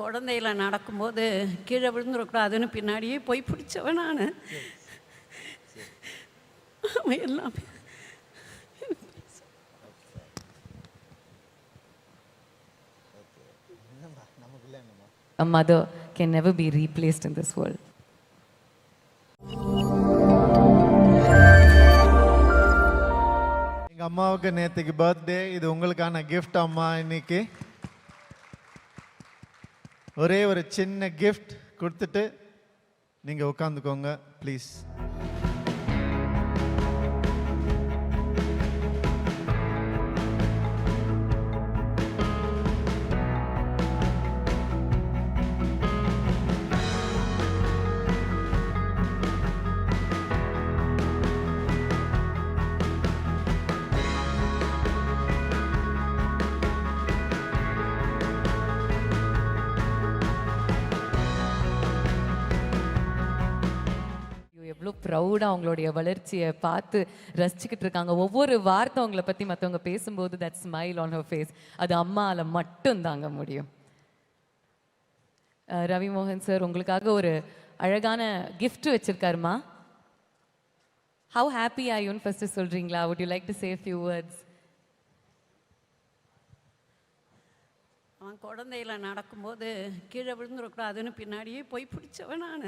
குழந்தையில நடக்கும்போது கீழே விழுந்துடக்கூடாதுன்னு பின்னாடியே போய் பிடிச்சவன் நான். அவன் எல்லாமே. A mother can never be replaced in this world. எங்க அம்மாவுக்கு நேற்றுக்கு பர்த்டே இது உங்களுக்கான கிஃப்ட் அம்மா இன்னைக்கு. ஒரே ஒரு சின்ன கிஃப்ட் கொடுத்துட்டு நீங்கள் உட்காந்துக்கோங்க ப்ளீஸ் ப்ரௌடாக அவங்களுடைய வளர்ச்சியை பார்த்து ரசிச்சுக்கிட்டு இருக்காங்க. ஒவ்வொரு வார்த்தை அவங்கள பற்றி மற்றவங்க பேசும்போது that smile on her face அது அம்மாவில் மட்டும் தாங்க முடியும். ரவி மோகன் சார் உங்களுக்காக ஒரு அழகான கிஃப்ட் வச்சுருக்காருமா? ஹவு ஹாப்பி ஆயுன்னு ஃபஸ்ட்டு சொல்கிறீங்களா would you like to save few words அவன் குழந்தையில நடக்கும்போது கீழே விழுந்துடக்கூடாதுன்னு பின்னாடியே போய் பிடிச்சவன் நான்.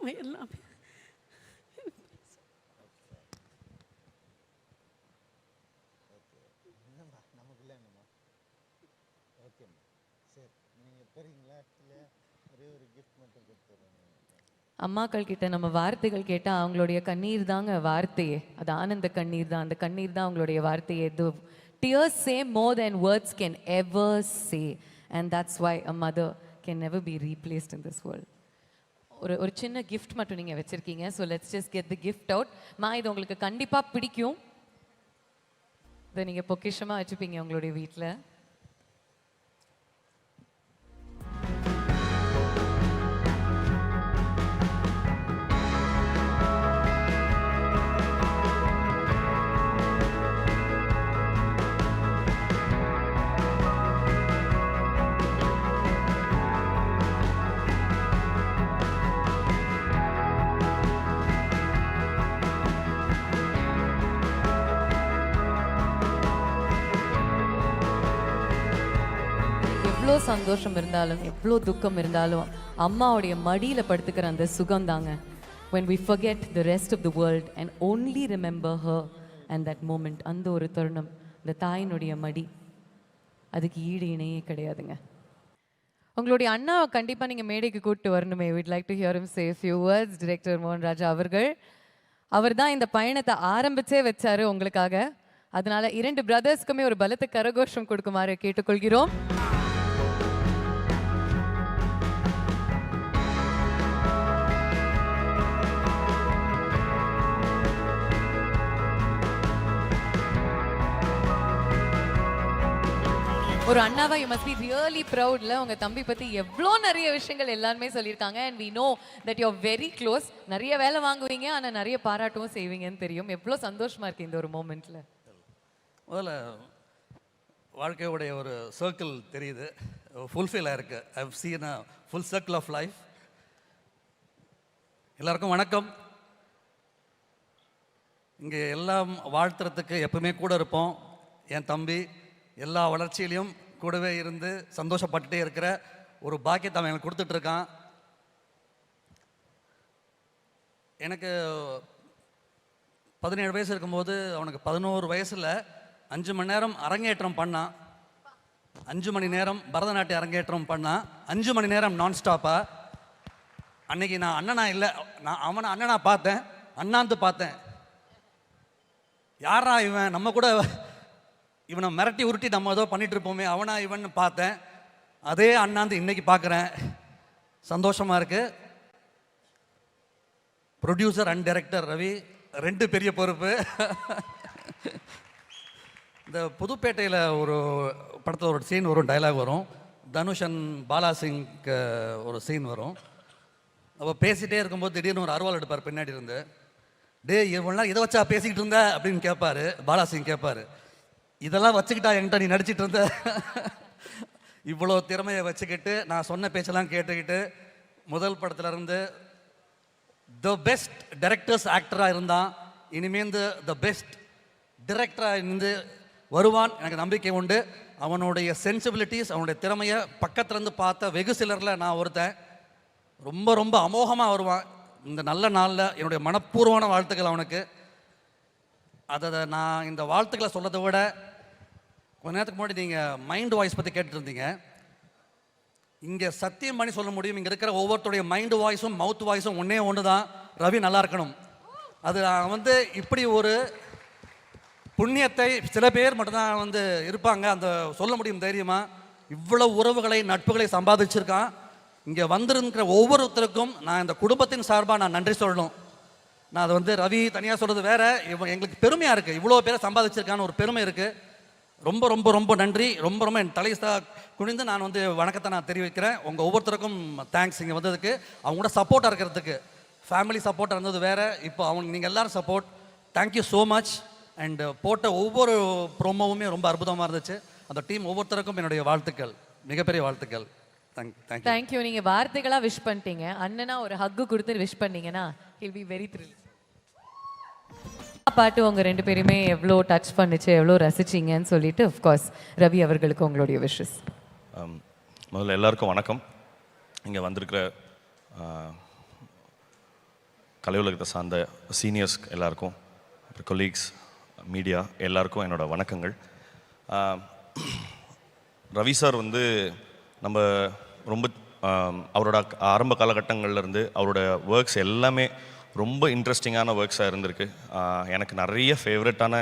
அவன் எல்லாமே. அம்மாக்கள் கிட்ட நம்ம வார்த்தைகள் கேட்டால் அவங்களுடைய கண்ணீர் தாங்க வார்த்தையே. அது ஆனந்த கண்ணீர் தான். அந்த கண்ணீர் தான் அவங்களுடைய வார்த்தையே. இது tears say more than words can ever say and that's why a mother can never be replaced in this world ஒரு ஒரு சின்ன கிஃப்ட் மட்டும் நீங்கள் வச்சுருக்கீங்க. So let's just get the gift out மா இது உங்களுக்கு கண்டிப்பாக பிடிக்கும். இதை நீங்கள் பொக்கிஷமாக வச்சுப்பீங்க உங்களுடைய வீட்டில் சந்தோஷம் இருந்தாலும் எவ்வளோ துக்கம் இருந்தாலும் அம்மாவுடைய மடியில் படுத்துக்கிற அந்த சுகம் தாங்க. When we forget the rest of the world and only remember her and that moment அந்த ஒரு தருணம் இந்த தாயினுடைய மடி. அதுக்கு ஈடு இணையே கிடையாதுங்க. உங்களுடைய அண்ணாவை கண்டிப்பாக நீங்கள் மேடைக்கு கூப்பிட்டு வரணுமே. Would like to hear him say a few director Mohanraja அவர்கள். அவர் தான் இந்த பயணத்தை ஆரம்பிச்சே வச்சாரு உங்களுக்காக. அதனால இரண்டு பிரதர்ஸ்க்குமே ஒரு பலத்த கரகோஷம் கொடுக்குமாறு கேட்டுக்கொள்கிறோம். ஒரு அண்ணாவா யூ மஸ்ட் பி ரியலி ப்ரௌட்ல உங்க தம்பி பத்தி எவ்வளோ நிறைய விஷயங்கள் எல்லாருமே சொல்லியிருக்காங்க. And we know that you very close நிறைய வேலை வாங்குவீங்க ஆனால் நிறைய பாராட்டவும் செய்வீங்கன்னு தெரியும். எவ்வளோ சந்தோஷமா இருக்கு இந்த ஒரு மூமெண்ட்ல முதல்ல வாழ்க்கையோடைய ஒரு சர்க்கிள் தெரியுது. ஃபுல்ஃபில் ஆயிருக்கு. I seen a full circle of life எல்லாருக்கும் வணக்கம். இங்கே எல்லாம் வாழ்த்துறதுக்கு எப்பவுமே கூட இருப்போம். என் தம்பி எல்லா வளர்ச்சியிலையும் கூடவே இருந்து சந்தோஷப்பட்டுட்டே இருக்கிற ஒரு பாக்கியத்தை அவன் எனக்கு கொடுத்துட்ருக்கான். எனக்கு பதினேழு வயசு இருக்கும்போது அவனுக்கு பதினோரு வயசில் அஞ்சு மணி நேரம் அரங்கேற்றம் பண்ணான். அஞ்சு மணி நேரம் பரதநாட்டிய அரங்கேற்றம் பண்ணான். அஞ்சு மணி நேரம் நான் ஸ்டாப்பாக அன்னைக்கு நான் அண்ணனா இல்லை நான் அவனை அண்ணனா பார்த்தேன் அண்ணாந்து பார்த்தேன். யாரா இவன்? நம்ம கூட இவனை மிரட்டி உருட்டி நம்ம ஏதோ பண்ணிட்டு இருப்போமே அவனா இவன் பார்த்தேன். அதே அண்ணாந்து இன்னைக்கு பார்க்குறேன். சந்தோஷமா இருக்கு. ப்ரொடியூசர் அண்ட் டைரக்டர் ரவி ரெண்டு பெரிய பொறுப்பு. இந்த புதுப்பேட்டையில் ஒரு படத்தில் ஒரு சீன் வரும் டைலாக் வரும். தனுஷ் அண்ட் பாலா சிங்க்கு ஒரு சீன் வரும். அப்போ பேசிகிட்டே இருக்கும்போது திடீர்னு ஒரு அருவாள் எடுப்பார் பின்னாடி இருந்து. டே இவ்வளோ நாள் இதை வச்சா பேசிக்கிட்டு இருந்த? அப்படின்னு கேட்பாரு பாலாசிங் கேட்பார் கேட்பாரு இதெல்லாம் வச்சுக்கிட்டா என்கிட்ட நீ நடிச்சிட்டு இருந்த? இவ்வளோ திறமையை வச்சுக்கிட்டு நான் சொன்ன பேச்செல்லாம் கேட்டுக்கிட்டு முதல் படத்துலேருந்து த பெஸ்ட் டைரக்டர்ஸ் ஆக்டராக இருந்தான். இனிமேந்து த பெஸ்ட் டிரெக்டராக இருந்து வருவான். எனக்கு நம்பிக்கை உண்டு. அவனுடைய சென்சிபிலிட்டிஸ் அவனுடைய திறமையை பக்கத்துலேருந்து பார்த்த வெகு சிலரில் நான் ஒருத்தன். ரொம்ப ரொம்ப அமோகமாக வருவான். இந்த நல்ல நாளில் என்னுடைய மனப்பூர்வமான வாழ்த்துக்கள் அவனுக்கு. அதை நான் இந்த வாழ்த்துக்களை சொல்கிறத விட கொஞ்ச நேரத்துக்கு முன்னாடி நீங்கள் மைண்ட் வாய்ஸ் பற்றி கேட்டுட்டு இருந்தீங்க இங்கே சத்தியம் பண்ணி சொல்ல முடியும். இங்கே இருக்கிற ஒவ்வொருத்தருடைய மைண்ட் வாய்ஸும் மவுத் வாய்ஸும் ஒன்றே ஒன்று தான் ரவி நல்லா இருக்கணும். அது நான் வந்து இப்படி ஒரு புண்ணியத்தை சில பேர் மட்டும்தான் வந்து இருப்பாங்க. அந்த சொல்ல முடியும் தைரியமாக இவ்வளோ உறவுகளை நட்புகளை சம்பாதிச்சிருக்கான். இங்கே வந்திருக்கிற ஒவ்வொருத்தருக்கும் நான் இந்த குடும்பத்தின் சார்பாக நான் நன்றி சொல்லணும். நான் அது வந்து ரவி தனியாக சொல்கிறது வேறு. இவன் எங்களுக்கு பெருமையாக இருக்குது இவ்வளோ பேரை சம்பாதிச்சிருக்கான்னு ஒரு பெருமை இருக்குது ரொம்ப ரொம்ப ரொம்ப நன்றி. ரொம்ப ரொம்ப என் தலைசா குனிந்து நான் வந்து வணக்கத்தை நான் தெரிவிக்கிறேன். உங்கள் ஒவ்வொருத்தருக்கும் தேங்க்ஸ் இங்கே வந்ததுக்கு. அவங்க கூட சப்போர்ட்டாக இருக்கிறதுக்கு. ஃபேமிலி சப்போர்ட்டாக இருந்தது வேறு. இப்போ அவங்க நீங்கள் எல்லோரும் support thank you so much and போட்ட ஒவ்வொரு ப்ரோமோவுமே ரொம்ப அற்புதமாக இருந்துச்சு. அந்த டீம் ஒவ்வொருத்தருக்கும் என்னுடைய வாழ்த்துக்கள். மிகப்பெரிய வாழ்த்துக்கள். தேங்க் தேங்க்யூ நீங்கள் வார்த்தைகளாக விஷ் பண்ணிட்டீங்க. அண்ணனா ஒரு ஹக்கு கொடுத்து விஷ் பண்ணீங்கன்னா இல் பி வெரி த்ரில் பாட்டு உங்க ரெண்டு பேருமே எவ்வளோ டச் பண்ணுச்சு எவ்வளோ ரசிச்சிங்கன்னு சொல்லிட்டு அஃப்கோர்ஸ் ரவி அவர்களுக்கு உங்களுடைய விஷஸ் um, முதல்ல எல்லாருக்கும் வணக்கம். இங்கே வந்திருக்கிற கலை உலகத்தை சார்ந்த சீனியர்ஸ் எல்லாருக்கும் அப்புறம் கொலீக்ஸ் மீடியா எல்லாருக்கும் என்னோட வணக்கங்கள். ரவி சார் வந்து நம்ம ரொம்ப அவரோட ஆரம்ப காலகட்டங்கள்லேருந்து அவரோட ஒர்க்ஸ் எல்லாமே ரொம்ப இன்ட்ரெஸ்டிங்கான ஒர்க்ஸாக இருந்திருக்கு. எனக்கு நிறைய ஃபேவரட்டான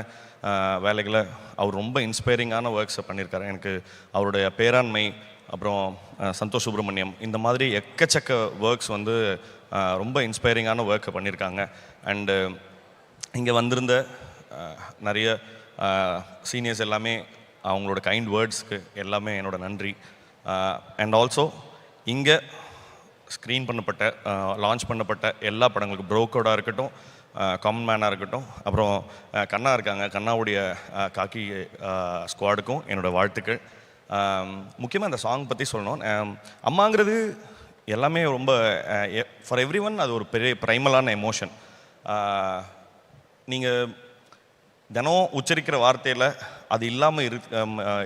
வேலைகளை அவர் ரொம்ப இன்ஸ்பைரிங்கான ஒர்க்ஸை பண்ணியிருக்காரு. எனக்கு அவருடைய பேராண்மை அப்புறம் சந்தோஷ் சுப்ரமணியம் இந்த மாதிரி எக்கச்சக்க ஒர்க்ஸ் வந்து ரொம்ப இன்ஸ்பைரிங்கான ஒர்க்கை பண்ணியிருக்காங்க. அண்டு இங்கே வந்திருந்த நிறைய சீனியர்ஸ் எல்லாமே அவங்களோட கைண்ட் வேர்ட்ஸ்க்கு எல்லாமே என்னோட நன்றி. அண்ட் ஆல்சோ இங்கே ஸ்க்ரீன் பண்ணப்பட்ட லான்ச் பண்ணப்பட்ட எல்லா படங்களுக்கும் ப்ரோக்கோடாக இருக்கட்டும் காமன் மேனாக இருக்கட்டும் அப்புறம் கண்ணா இருக்காங்க. கண்ணாவுடைய காக்கி ஸ்குவாடுக்கும் என்னோடய வாழ்த்துக்கள். முக்கியமாக இந்த சாங் பற்றி சொல்லணும். அம்மாங்கிறது எல்லாமே ரொம்ப ஃபார் எவ்ரி ஒன் அது ஒரு பெரிய ப்ரைமலான எமோஷன் நீங்கள் தினம் உச்சரிக்கிற வார்த்தையில் அது இல்லாமல் இரு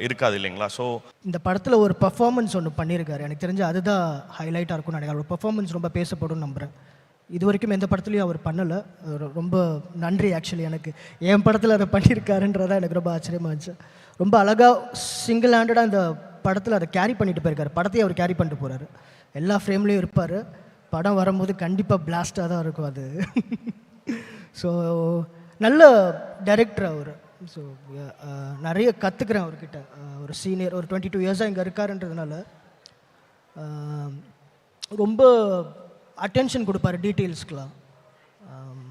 இருக்காது இல்லைங்களா? ஸோ இந்த படத்தில் ஒரு பர்ஃபார்மன்ஸ் ஒன்று பண்ணியிருக்காரு. எனக்கு தெரிஞ்சு அதுதான் ஹைலைட்டாக இருக்கும்னு நினைக்கிறேன். ஒரு பர்ஃபார்மன்ஸ் ரொம்ப பேசப்படும் நம்புகிறேன் இது வரைக்கும் எந்த படத்துலையும் அவர் பண்ணலை. ரொம்ப நன்றி ஆக்சுவலி எனக்கு. என் படத்தில் அதை பண்ணியிருக்காருன்றதான் எனக்கு ரொம்ப ஆச்சரியமாக இருந்துச்சு. ரொம்ப அழகாக சிங்கிள் ஹேண்டடாக இந்த படத்தில் அதை கேரி பண்ணிட்டு போயிருக்காரு. படத்தையும் அவர் கேரி பண்ணிட்டு போகிறாரு எல்லா ஃப்ரேம்லேயும் இருப்பார். படம் வரும்போது கண்டிப்பாக பிளாஸ்டாக தான் இருக்கும் அது. ஸோ நல்ல டைரக்டர் அவர். ஸோ uh, நிறைய கற்றுக்குறேன் அவர்கிட்ட. Uh, ஒரு சீனியர் ஒரு டுவெண்ட்டி டூ இயர்ஸாக இங்கே இருக்காருன்றதுனால um, ரொம்ப அட்டென்ஷன் கொடுப்பாரு டீட்டெயில்ஸ்க்கெலாம் um,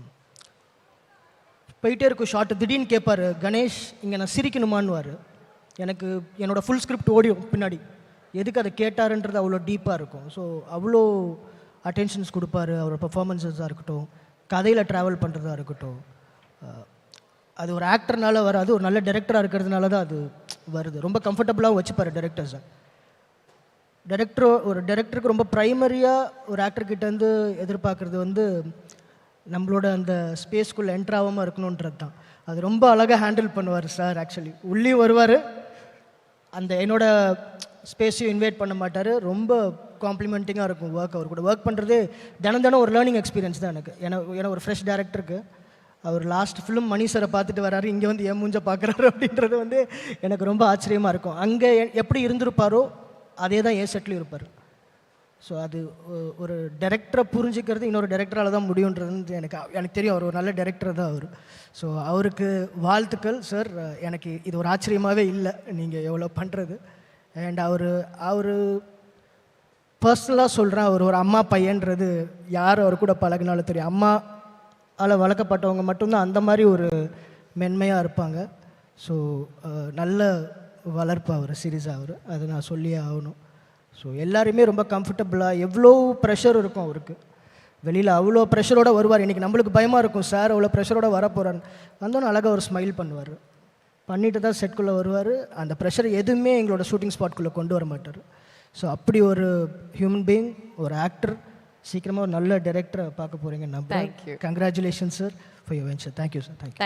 போயிட்டே இருக்கும் ஷார்ட் திடீர்னு கேட்பாரு கணேஷ் இங்கே நான் சிரிக்கணுமான்னுவார். எனக்கு என்னோடய ஃபுல் ஸ்கிரிப்ட் ஓடியும் பின்னாடி. எதுக்கு அதை கேட்டாருன்றது அவ்வளோ டீப்பாக இருக்கும். ஸோ அவ்வளோ அட்டென்ஷன்ஸ் கொடுப்பாரு. அவரோட பர்ஃபார்மன்ஸஸாக இருக்கட்டும் கதையில் ட்ராவல் பண்ணுறதா இருக்கட்டும். அது ஒரு ஆக்டர்னால வராது ஒரு நல்ல டைரக்டராக இருக்கிறதுனால தான் அது வருது. ரொம்ப கம்ஃபர்டபுளாகவும் வச்சுப்பார் டேரக்டர்ஸை டேரக்டரோ ஒரு டேரக்டருக்கு ரொம்ப ப்ரைமரியாக ஒரு ஆக்டர்கிட்டேருந்து எதிர்பார்க்குறது வந்து நம்மளோட அந்த ஸ்பேஸ்க்குள்ளே என்ட்ரு ஆகாமல் இருக்கணுன்றது தான். அது ரொம்ப அழகாக ஹேண்டில் பண்ணுவார் சார் ஆக்சுவலி உள்ளேயும் வருவார். அந்த என்னோட ஸ்பேஸையும் இன்வைட் பண்ண மாட்டார். ரொம்ப காம்ப்ளிமெண்டிங்காக இருக்கும் ஒர்க் அவர் கூட. ஒர்க் பண்ணுறது தினம் தினம் ஒரு லேர்னிங் எக்ஸ்பீரியன்ஸ் தான் எனக்கு. ஏன்னா ஏன்னா ஒரு ஃப்ரெஷ் டேரக்டருக்கு அவர் லாஸ்ட் ஃபிலிம் மணி பார்த்துட்டு வராரு. இங்கே வந்து என் மூஞ்ச பார்க்குறாரு அப்படின்றது வந்து எனக்கு ரொம்ப ஆச்சரியமாக இருக்கும். அங்கே எப்படி இருந்திருப்பாரோ அதே தான் ஏ செட்லையும் இருப்பார். ஸோ அது ஒரு டேரக்டரை புரிஞ்சுக்கிறது இன்னொரு டேரக்டரால் தான் முடியுன்றது எனக்கு எனக்கு தெரியும். அவர் ஒரு நல்ல டேரக்டர் தான் அவர். ஸோ அவருக்கு வாழ்த்துக்கள் சார் எனக்கு இது ஒரு ஆச்சரியமாகவே இல்லை நீங்கள் எவ்வளோ பண்ணுறது அண்ட் அவர் அவர் பர்சனலாக சொல்கிறேன் அவர் ஒரு அம்மா பையன்றது யார் அவர் கூட பழகினாலும் தெரியும் அம்மா ஆல வளர்க்கப்பட்டவங்க மட்டும்தான் அந்த மாதிரி ஒரு மென்மையாக இருப்பாங்க. ஸோ நல்ல வளர்ப்பு அவர் சீரியஸாக அவர். அதை நான் சொல்லியே ஆகணும். ஸோ எல்லாருமே ரொம்ப கம்ஃபர்டபுளாக எவ்வளோ ப்ரெஷர் இருக்கும் அவருக்கு. வெளியில் அவ்வளோ ப்ரெஷரோடு வருவார். இன்றைக்கி நம்மளுக்கு பயமாக இருக்கும். சார் அவ்வளோ ப்ரெஷரோடு வரப்போகிறான்னு வந்தோன்னு அழகாக ஒரு ஸ்மைல் பண்ணுவார். பண்ணிட்டு தான் செட்குள்ளே வருவார். அந்த ப்ரெஷர் எதுவுமே எங்களோட ஷூட்டிங் ஸ்பாட்குள்ளே கொண்டு வர மாட்டார். ஸோ அப்படி ஒரு ஹியூமன் பீயிங் ஒரு ஆக்டர் சீக்கிரமாக ஒரு நல்ல டைரக்டரை பார்க்க போகிறீங்க you. Congratulation sir for you venture thank you sir thank you